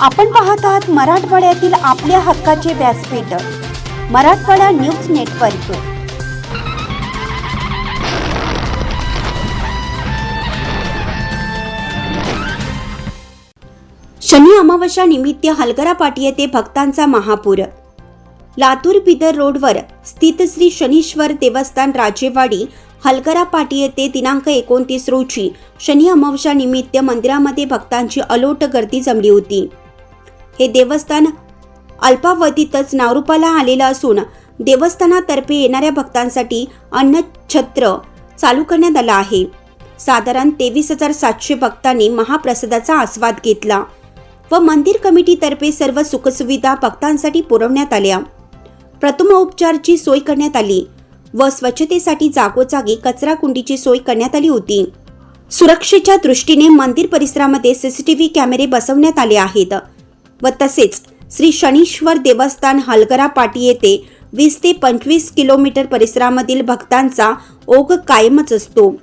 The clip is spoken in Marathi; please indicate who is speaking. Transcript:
Speaker 1: आपण पाहत आहात मराठवाड्यातील आपल्या हक्काचे व्यासपीठ मराठवाडा न्यूज नेटवर्क. शनी अमावस्या निमित्त हलगरा पाटी येथे भक्तांचा महापूर. लातूर बिदर रोडवर स्थित श्री शनीश्वर देवस्थान राजेवाडी हलगरा पाटी येथे दिनांक एकोणतीस रोजी शनी अमावस्या निमित्त मंदिरामध्ये भक्तांची अलोट गर्दी जमली होती. हे देवस्थान अल्पावधीतच नावरूपाला आलेलं असून देवस्थानातर्फे येणाऱ्या भक्तांसाठी अन्नछत्र चालू करण्यात आला आहे. साधारण तेवीस हजार सातशे भक्तांनी महाप्रसादाचा आस्वाद घेतला व मंदिर कमिटीतर्फे सर्व सुखसुविधा भक्तांसाठी पुरवण्यात आल्या. प्रथमोपचारची सोय करण्यात आली व स्वच्छतेसाठी जागोजागी कचरा कुंडीची सोय करण्यात आली होती. सुरक्षेच्या दृष्टीने मंदिर परिसरामध्ये सीसीटीव्ही कॅमेरे बसवण्यात आले आहेत. व तसेच श्री शनीश्वर देवस्थान हलगरा पाटी येथे वीस ते पंचवीस किलोमीटर परिसरामधील भक्तांचा ओघ कायमच असतो.